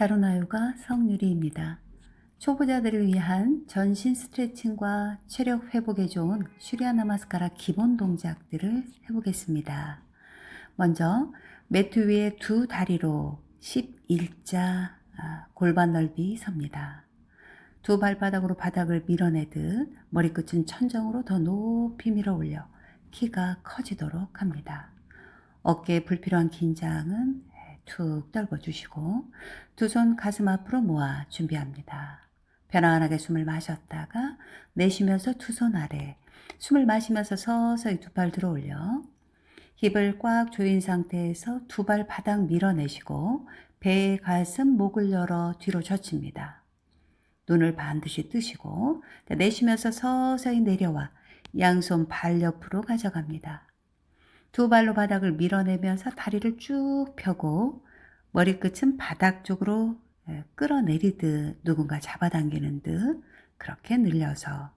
사루나요가 성유리입니다. 초보자들을 위한 전신 스트레칭과 체력 회복에 좋은 슈리아 나마스카라 기본 동작들을 해보겠습니다. 먼저 매트 위에 두 다리로 11자 아, 골반 넓이 섭니다. 두 발바닥으로 바닥을 밀어내듯 머리끝은 천정으로 더 높이 밀어 올려 키가 커지도록 합니다. 어깨에 불필요한 긴장은 툭 떨궈주시고 두 손 가슴 앞으로 모아 준비합니다. 편안하게 숨을 마셨다가 내쉬면서 두 손 아래 숨을 마시면서 서서히 두 팔 들어 올려 힙을 꽉 조인 상태에서 두 발 바닥 밀어내시고 배, 가슴, 목을 열어 뒤로 젖힙니다. 눈을 반드시 뜨시고 내쉬면서 서서히 내려와 양손 발 옆으로 가져갑니다. 두 발로 바닥을 밀어내면서 다리를 쭉 펴고 머리끝은 바닥 쪽으로 예, 끌어내리듯 누군가 잡아당기는 듯 그렇게 늘려서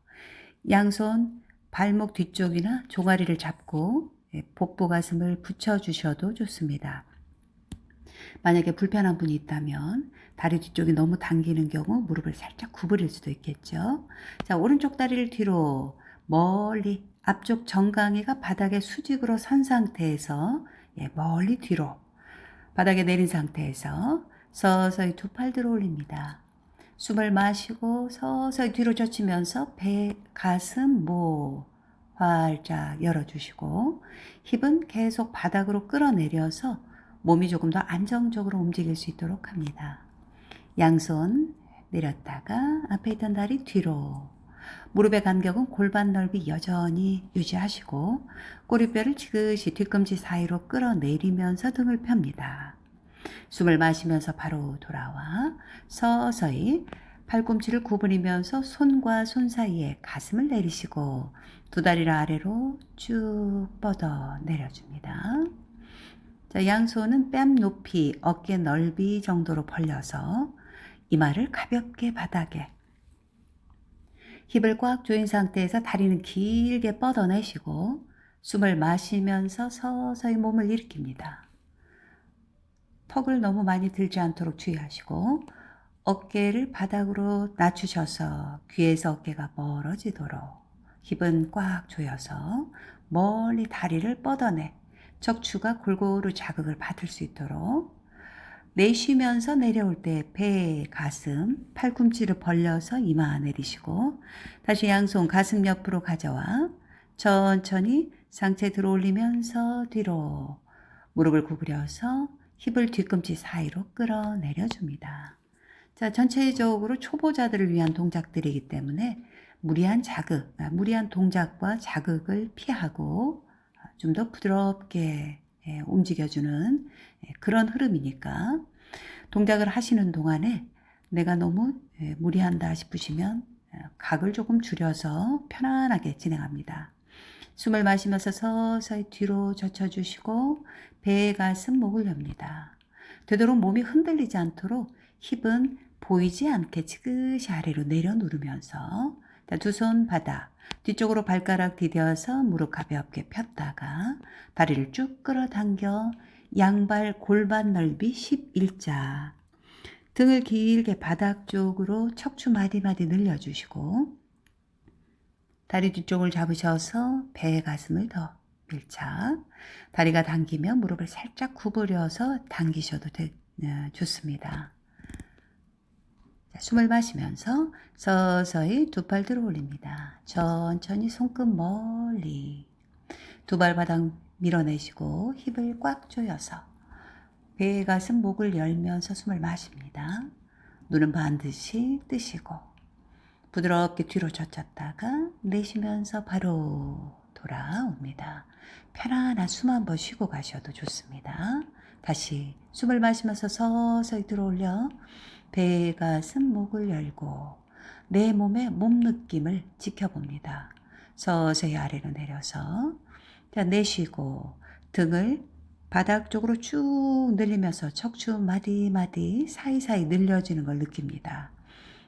양손 발목 뒤쪽이나 종아리를 잡고 예, 복부 가슴을 붙여주셔도 좋습니다. 만약에 불편한 분이 있다면 다리 뒤쪽이 너무 당기는 경우 무릎을 살짝 구부릴 수도 있겠죠. 자, 오른쪽 다리를 뒤로 멀리 앞쪽 정강이가 바닥에 수직으로 선 상태에서 예, 멀리 뒤로 바닥에 내린 상태에서 서서히 두 팔 들어 올립니다. 숨을 마시고 서서히 뒤로 젖히면서 배, 가슴, 목 활짝 열어주시고 힙은 계속 바닥으로 끌어내려서 몸이 조금 더 안정적으로 움직일 수 있도록 합니다. 양손 내렸다가 앞에 있던 다리 뒤로 무릎의 간격은 골반 넓이 여전히 유지하시고 꼬리뼈를 지그시 뒤꿈치 사이로 끌어내리면서 등을 펴니다. 숨을 마시면서 바로 돌아와 서서히 팔꿈치를 구부리면서 손과 손 사이에 가슴을 내리시고 두 다리를 아래로 쭉 뻗어 내려줍니다. 자, 양손은 뺨 높이 어깨 넓이 정도로 벌려서 이마를 가볍게 바닥에 힙을 꽉 조인 상태에서 다리는 길게 뻗어내시고 숨을 마시면서 서서히 몸을 일으킵니다. 턱을 너무 많이 들지 않도록 주의하시고 어깨를 바닥으로 낮추셔서 귀에서 어깨가 멀어지도록 힙은 꽉 조여서 멀리 다리를 뻗어내 척추가 골고루 자극을 받을 수 있도록 내쉬면서 내려올 때 배, 가슴, 팔꿈치를 벌려서 이마 내리시고 다시 양손 가슴 옆으로 가져와 천천히 상체 들어 올리면서 뒤로 무릎을 구부려서 힙을 뒤꿈치 사이로 끌어내려 줍니다. 자, 전체적으로 초보자들을 위한 동작들이기 때문에 무리한 자극, 아, 무리한 동작과 자극을 피하고 좀 더 부드럽게 예, 움직여주는 예, 그런 흐름이니까 동작을 하시는 동안에 내가 너무 예, 무리한다 싶으시면 각을 조금 줄여서 편안하게 진행합니다. 숨을 마시면서 서서히 뒤로 젖혀주시고 배, 가슴, 목을 엽니다. 되도록 몸이 흔들리지 않도록 힙은 보이지 않게 지그시 아래로 내려 누르면서 두 손 바닥 뒤쪽으로 발가락 디뎌서 무릎 가볍게 폈다가 다리를 쭉 끌어당겨 양발 골반 넓이 11자 등을 길게 바닥 쪽으로 척추 마디마디 늘려주시고 다리 뒤쪽을 잡으셔서 배 가슴을 더 밀착 다리가 당기면 무릎을 살짝 구부려서 당기셔도 되, 네, 좋습니다. 자, 숨을 마시면서 서서히 두 팔 들어 올립니다. 천천히 손끝 멀리 두 발 바닥 밀어내시고 힙을 꽉 조여서 배 가슴 목을 열면서 숨을 마십니다. 눈은 반드시 뜨시고 부드럽게 뒤로 젖혔다가 내쉬면서 바로 돌아옵니다. 편안한 숨 한번 쉬고 가셔도 좋습니다. 다시 숨을 마시면서 서서히 들어올려 배, 가슴, 목을 열고 내 몸의 몸 느낌을 지켜봅니다. 서서히 아래로 내려서 자, 내쉬고 등을 바닥 쪽으로 쭉 늘리면서 척추 마디마디 사이사이 늘려지는 걸 느낍니다.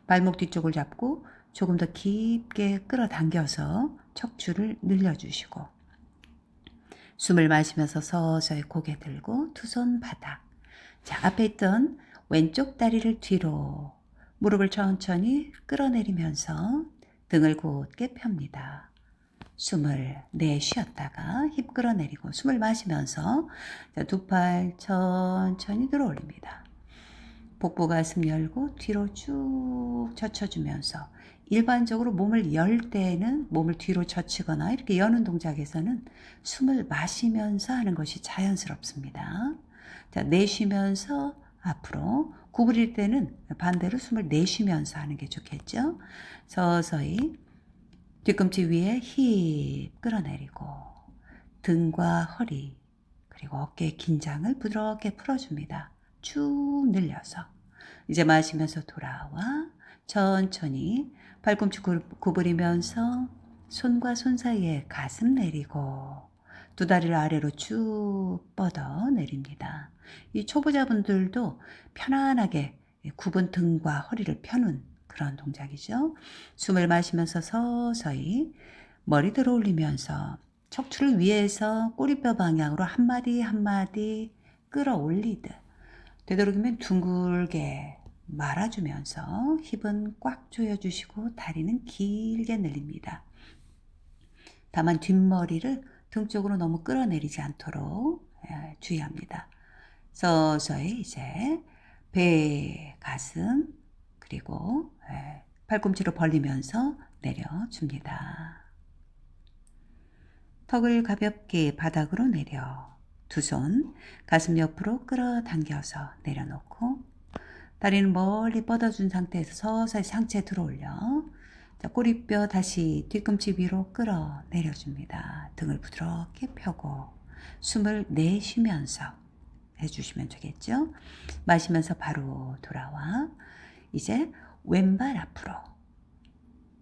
발목 뒤쪽을 잡고 조금 더 깊게 끌어당겨서 척추를 늘려주시고 숨을 마시면서 서서히 고개 들고 두 손 바닥 자 앞에 있던 왼쪽 다리를 뒤로 무릎을 천천히 끌어내리면서 등을 곧게 펴니다. 숨을 내쉬었다가 힙 끌어내리고 숨을 마시면서 두 팔 천천히 들어 올립니다. 복부 가슴 열고 뒤로 쭉 젖혀주면서 일반적으로 몸을 열 때에는 몸을 뒤로 젖히거나 이렇게 여는 동작에서는 숨을 마시면서 하는 것이 자연스럽습니다. 자, 내쉬면서 앞으로 구부릴 때는 반대로 숨을 내쉬면서 하는 게 좋겠죠. 서서히 뒤꿈치 위에 힙 끌어내리고 등과 허리 그리고 어깨 긴장을 부드럽게 풀어줍니다. 쭉 늘려서 이제 마시면서 돌아와 천천히 발꿈치 구부리면서 손과 손 사이에 가슴 내리고 두 다리를 아래로 쭉 뻗어 내립니다. 이 초보자분들도 편안하게 굽은 등과 허리를 펴는 그런 동작이죠. 숨을 마시면서 서서히 머리 들어 올리면서 척추를 위에서 꼬리뼈 방향으로 한 마디 한 마디 끌어올리듯 되도록이면 둥글게 말아주면서 힙은 꽉 조여주시고 다리는 길게 늘립니다. 다만 뒷머리를 등 쪽으로 너무 끌어내리지 않도록 예, 주의합니다. 서서히 이제 배, 가슴, 그리고 예, 팔꿈치로 벌리면서 내려줍니다. 턱을 가볍게 바닥으로 내려 두 손 가슴 옆으로 끌어당겨서 내려놓고 다리는 멀리 뻗어준 상태에서 서서히 상체 들어올려 자, 꼬리뼈 다시 뒤꿈치 위로 끌어 내려줍니다. 등을 부드럽게 펴고 숨을 내쉬면서 해주시면 되겠죠. 마시면서 바로 돌아와 이제 왼발 앞으로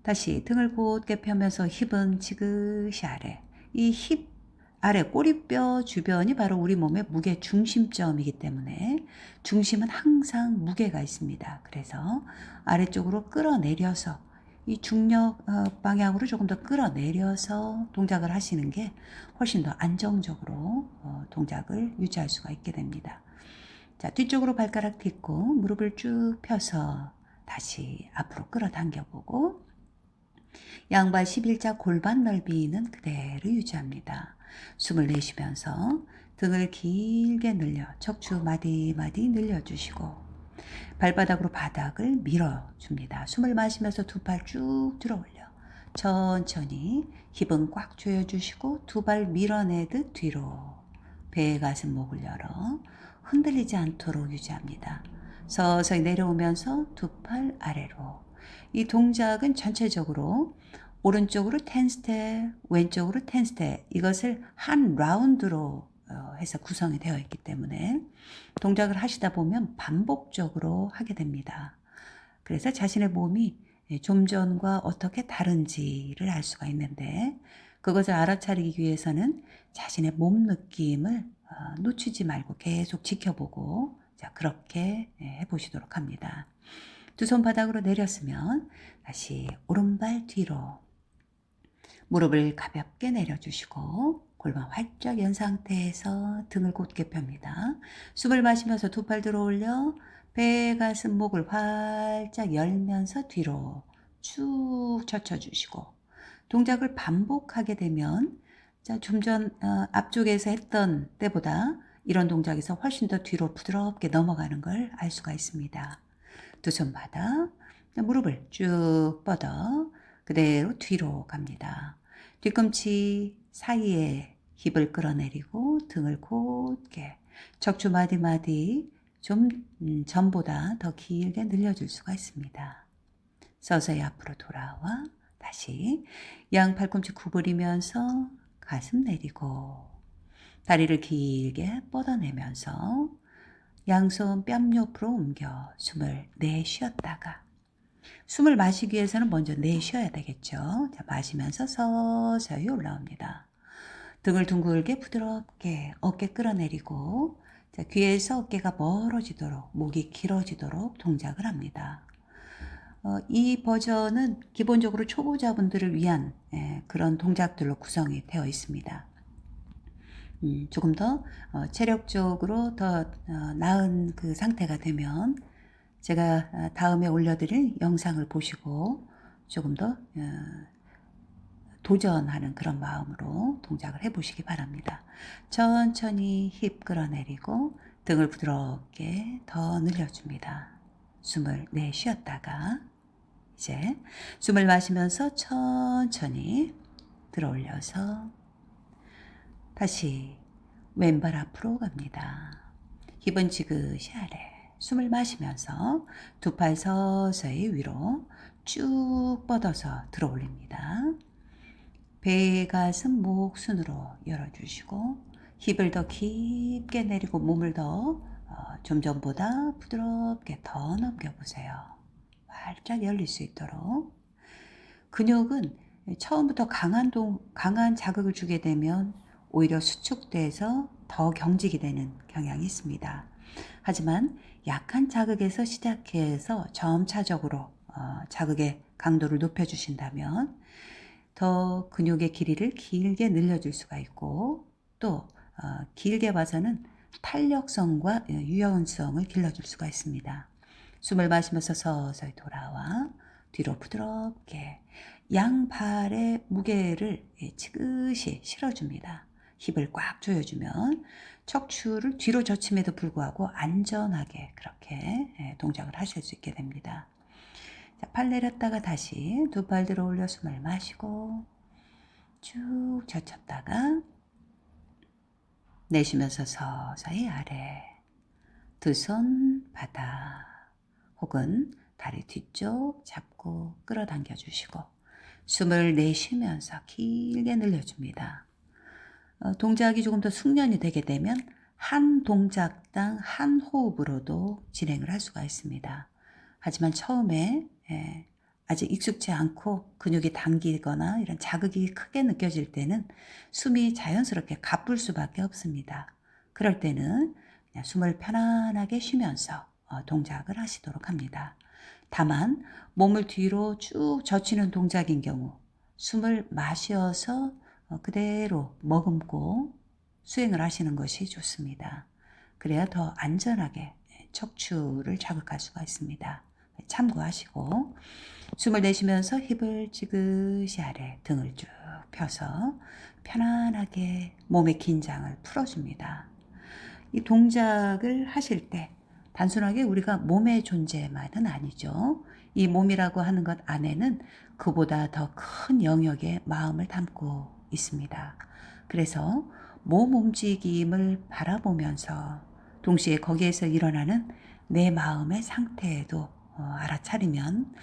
다시 등을 곧게 펴면서 힙은 지그시 아래 이 힙 아래 꼬리뼈 주변이 바로 우리 몸의 무게 중심점이기 때문에 중심은 항상 무게가 있습니다. 그래서 아래쪽으로 끌어내려서 이 중력 어, 방향으로 조금 더 끌어내려서 동작을 하시는 게 훨씬 더 안정적으로 어, 동작을 유지할 수가 있게 됩니다. 자, 뒤쪽으로 발가락 딛고 무릎을 쭉 펴서 다시 앞으로 끌어당겨 보고 양발 11자 골반 넓이는 그대로 유지합니다. 숨을 내쉬면서 등을 길게 늘려 척추 마디마디 늘려주시고 발바닥으로 바닥을 밀어줍니다. 숨을 마시면서 두 팔 쭉 들어 올려 천천히 힙은 꽉 조여주시고 두 발 밀어내듯 뒤로 배 가슴 목을 열어 흔들리지 않도록 유지합니다. 서서히 내려오면서 두 팔 아래로 이 동작은 전체적으로 오른쪽으로 10스텝, 왼쪽으로 10스텝 이것을 한 라운드로 어, 해서 구성이 되어 있기 때문에 동작을 하시다 보면 반복적으로 하게 됩니다. 그래서 자신의 몸이 좀 전과 어떻게 다른지를 알 수가 있는데 그것을 알아차리기 위해서는 자신의 몸 느낌을 어, 놓치지 말고 계속 지켜보고 자 그렇게 해보시도록 합니다. 두 손 바닥으로 내렸으면 다시 오른발 뒤로 무릎을 가볍게 내려주시고 골반 활짝 연 상태에서 등을 곧게 펴니다. 숨을 마시면서 두 팔 들어 올려 배, 가슴, 목을 활짝 열면서 뒤로 쭉 젖혀주시고 동작을 반복하게 되면 자, 좀전 어, 앞쪽에서 했던 때보다 이런 동작에서 훨씬 더 뒤로 부드럽게 넘어가는 걸 알 수가 있습니다. 두손 바닥, 무릎을 쭉 뻗어 그대로 뒤로 갑니다. 뒤꿈치 사이에 힙을 끌어내리고 등을 곧게 척추 마디마디 좀 음, 전보다 더 길게 늘려줄 수가 있습니다. 서서히 앞으로 돌아와 다시 양 팔꿈치 구부리면서 가슴 내리고 다리를 길게 뻗어내면서 양손 뺨 옆으로 옮겨 숨을 내쉬었다가 숨을 마시기 위해서는 먼저 내쉬어야 되겠죠. 자, 마시면서 서서히 올라옵니다. 등을 둥글게 부드럽게 어깨 끌어내리고 자, 귀에서 어깨가 멀어지도록 목이 길어지도록 동작을 합니다. 어, 이 버전은 기본적으로 초보자분들을 위한 예, 그런 동작들로 구성이 되어 있습니다. 음, 조금 더 어, 체력적으로 더 어, 나은 그 상태가 되면 제가 어, 다음에 올려드릴 영상을 보시고 조금 더 어, 도전하는 그런 마음으로 동작을 해보시기 바랍니다. 천천히 힙 끌어내리고 등을 부드럽게 더 늘려줍니다. 숨을 내쉬었다가 이제 숨을 마시면서 천천히 들어 올려서 다시 왼발 앞으로 갑니다. 힙은 지그시 아래. 숨을 마시면서 두 팔 서서히 위로 쭉 뻗어서 들어 올립니다. 배, 가슴, 목 순으로 열어주시고 힙을 더 깊게 내리고 몸을 더 어, 좀 전보다 부드럽게 더 넘겨보세요. 활짝 열릴 수 있도록. 근육은 처음부터 강한, 동, 강한 자극을 주게 되면 오히려 수축돼서 더 경직이 되는 경향이 있습니다. 하지만 약한 자극에서 시작해서 점차적으로 어, 자극의 강도를 높여주신다면 더 근육의 길이를 길게 늘려줄 수가 있고 또 어, 길게 봐서는 탄력성과 유연성을 길러줄 수가 있습니다. 숨을 마시면서 서서히 돌아와 뒤로 부드럽게 양발의 무게를 예, 지그시 실어줍니다. 힙을 꽉 조여주면 척추를 뒤로 젖힘에도 불구하고 안전하게 그렇게 예, 동작을 하실 수 있게 됩니다. 자, 팔 내렸다가 다시 두 팔 들어 올려 숨을 마시고 쭉 젖혔다가 내쉬면서 서서히 아래 두 손 바닥 혹은 다리 뒤쪽 잡고 끌어당겨 주시고 숨을 내쉬면서 길게 늘려줍니다. 어, 동작이 조금 더 숙련이 되게 되면 한 동작당 한 호흡으로도 진행을 할 수가 있습니다. 하지만 처음에 예, 아직 익숙치 않고 근육이 당기거나 이런 자극이 크게 느껴질 때는 숨이 자연스럽게 가쁠 수밖에 없습니다. 그럴 때는 숨을 편안하게 쉬면서 어, 동작을 하시도록 합니다. 다만 몸을 뒤로 쭉 젖히는 동작인 경우 숨을 마셔서 어, 그대로 머금고 수행을 하시는 것이 좋습니다. 그래야 더 안전하게 척추를 자극할 수가 있습니다. 참고하시고 숨을 내쉬면서 힙을 지그시 아래 등을 쭉 펴서 편안하게 몸의 긴장을 풀어줍니다. 이 동작을 하실 때 단순하게 우리가 몸의 존재만은 아니죠. 이 몸이라고 하는 것 안에는 그보다 더 큰 영역의 마음을 담고 있습니다. 그래서 몸 움직임을 바라보면서 동시에 거기에서 일어나는 내 마음의 상태에도 어, 알아차리면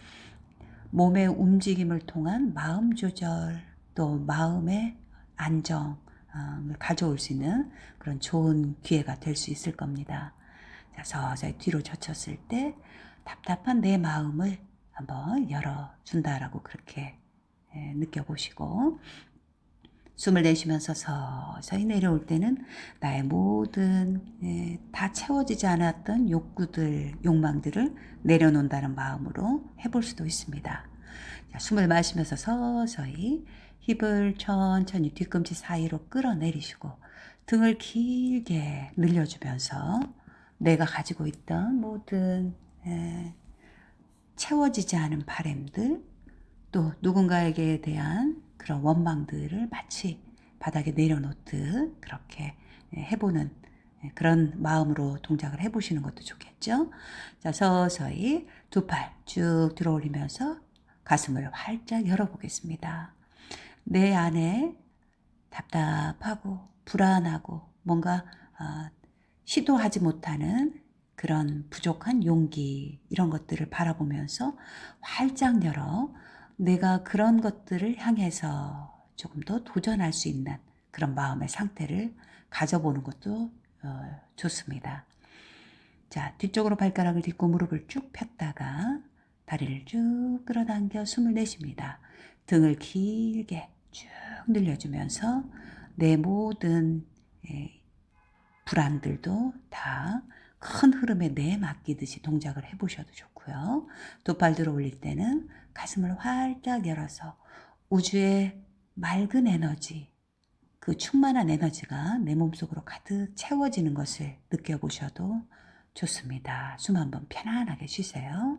몸의 움직임을 통한 마음 조절 또 마음의 안정을 가져올 수 있는 그런 좋은 기회가 될 수 있을 겁니다. 자, 서서히 뒤로 젖혔을 때 답답한 내 마음을 한번 열어준다라고 그렇게 예, 느껴보시고 숨을 내쉬면서 서서히 내려올 때는 나의 모든 예, 다 채워지지 않았던 욕구들, 욕망들을 내려놓는다는 마음으로 해볼 수도 있습니다. 자, 숨을 마시면서 서서히 힙을 천천히 뒤꿈치 사이로 끌어내리시고 등을 길게 늘려주면서 내가 가지고 있던 모든 예, 채워지지 않은 바램들 또 누군가에게 대한 그런 원망들을 마치 바닥에 내려놓듯 그렇게 해보는 그런 마음으로 동작을 해보시는 것도 좋겠죠. 자, 서서히 두 팔 쭉 들어 올리면서 가슴을 활짝 열어보겠습니다. 내 안에 답답하고 불안하고 뭔가 어, 시도하지 못하는 그런 부족한 용기 이런 것들을 바라보면서 활짝 열어 내가 그런 것들을 향해서 조금 더 도전할 수 있는 그런 마음의 상태를 가져보는 것도 어, 좋습니다. 자, 뒤쪽으로 발가락을 딛고 무릎을 쭉 폈다가 다리를 쭉 끌어당겨 숨을 내쉽니다. 등을 길게 쭉 늘려주면서 내 모든 예, 불안들도 다 큰 흐름에 내 맡기듯이 동작을 해보셔도 좋고요. 두 팔 들어 올릴 때는 가슴을 활짝 열어서 우주의 맑은 에너지, 그 충만한 에너지가 내 몸속으로 가득 채워지는 것을 느껴보셔도 좋습니다. 숨 한번 편안하게 쉬세요.